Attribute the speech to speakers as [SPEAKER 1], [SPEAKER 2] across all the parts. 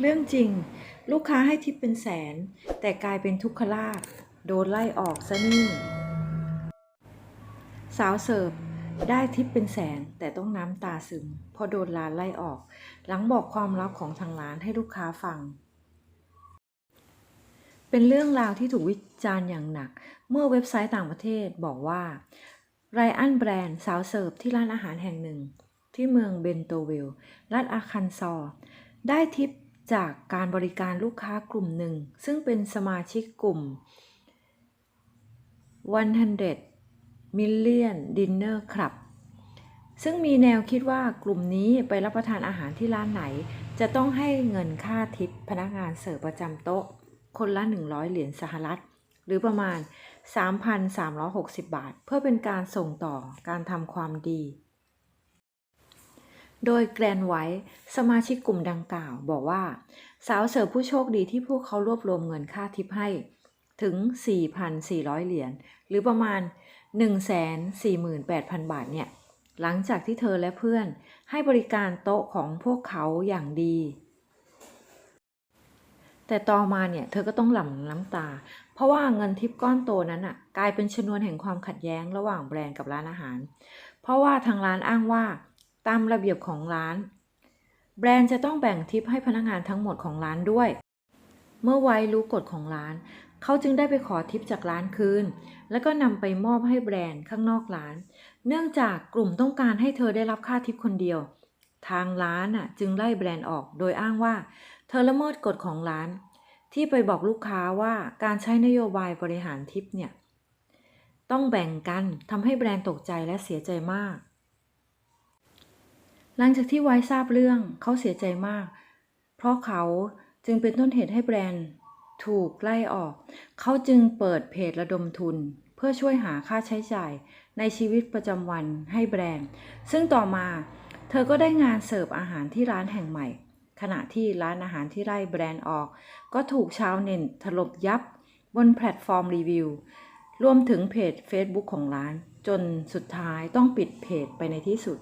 [SPEAKER 1] เรื่องจริง ลูกค้าให้ทิปเป็นแสน แต่กลายเป็นทุกขลาภโดนไล่ออกซะนี่ สาวเสิร์ฟได้ทิปเป็นแสนแต่ต้องน้ำตาซึมเพราะโดนร้านไล่ออก หลังบอกความลับของทางร้านให้ลูกค้าฟัง เป็นเรื่องราวที่ถูกวิจารณ์อย่างหนัก เมื่อเว็บไซต์ต่างประเทศบอกว่าไรอันแบรนด์สาวเสิร์ฟที่ร้านอาหารแห่งหนึ่ง ที่เมืองเบนโตวิลล์รัฐอาคันซอร์ได้ทิป จากการบริการลูกค้ากลุ่มหนึ่ง ซึ่งเป็นสมาชิกกลุ่ม 100 Million Dinner Club ซึ่งมีแนวคิดว่ากลุ่มนี้ไปรับประทานอาหารที่ร้านไหน จะต้องให้เงินค่าทิปพนักงานเสิร์ฟประจำโต๊ะ คนละ 100 เหรียญสหรัฐ หรือประมาณ 3,360 บาท เพื่อเป็นการส่งต่อการทำความดี โดยแกรนไว้สมาชิกกลุ่มดังกล่าว บอกว่า สาวเสิร์ฟผู้โชคดีที่พวกเขารวบรวมเงินค่าทิปให้ ถึง 4,400 เหรียญหรือประมาณ 148,000 บาทเนี่ย หลังจากที่เธอและเพื่อนให้บริการโต๊ะของพวกเขาอย่างดี แต่ต่อมาเนี่ย เธอก็ต้องหลั่งน้ำตา เพราะว่าเงินทิปก้อนโตนั้นอะกลายเป็นชนวนแห่งความขัดแย้งระหว่างแบรนด์กับร้านอาหาร เพราะว่าทางร้านอ้างว่า ตามระเบียบของร้าน แบรนด์จะต้องแบ่งทิปให้พนักงานทั้งหมดของร้านด้วย เมื่อไว้รู้กฎของร้าน เขาจึงได้ไปขอทิปจากร้านคืน แล้วก็นำไปมอบให้แบรนด์ข้างนอกร้าน เนื่องจากกลุ่มต้องการให้เธอได้รับค่าทิปคนเดียว ทางร้านอะจึงไล่แบรนด์ออกโดยอ้างว่า เธอละเมิดกฎของร้าน ที่ไปบอกลูกค้าว่าการใช้นโยบายบริหารทิปเนี่ยต้องแบ่งกันทำให้แบรนด์ตกใจและเสียใจมาก หลังจากที่ไว้ทราบเรื่องเขาเสียใจมาก เพราะเขาจึงเป็นต้นเหตุให้แบรนด์ถูกไล่ออก เขาจึงเปิดเพจระดมทุน เพื่อช่วยหาค่าใช้จ่ายในชีวิตประจำวันให้แบรนด์ ซึ่งต่อมาเธอก็ได้งานเสิร์ฟอาหารที่ร้านแห่งใหม่ ขณะที่ร้านอาหารที่ไล่แบรนด์ออก ก็ถูกชาวเน็ตถล่มยับบนแพลตฟอร์มรีวิว รวมถึงเพจ Facebook ของร้าน จนสุดท้ายต้องปิดเพจไปในที่สุด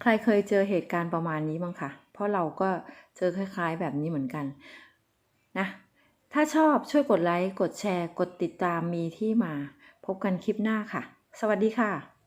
[SPEAKER 1] ใครเคยเจอเหตุการณ์ประมาณนี้บ้างคะเพราะเราก็เจอคล้าย ๆ แบบนี้เหมือนกันนะถ้าชอบช่วยกดไลค์ กดแชร์ กดติดตามมีที่มา พบกันคลิปหน้าค่ะ สวัสดีค่ะ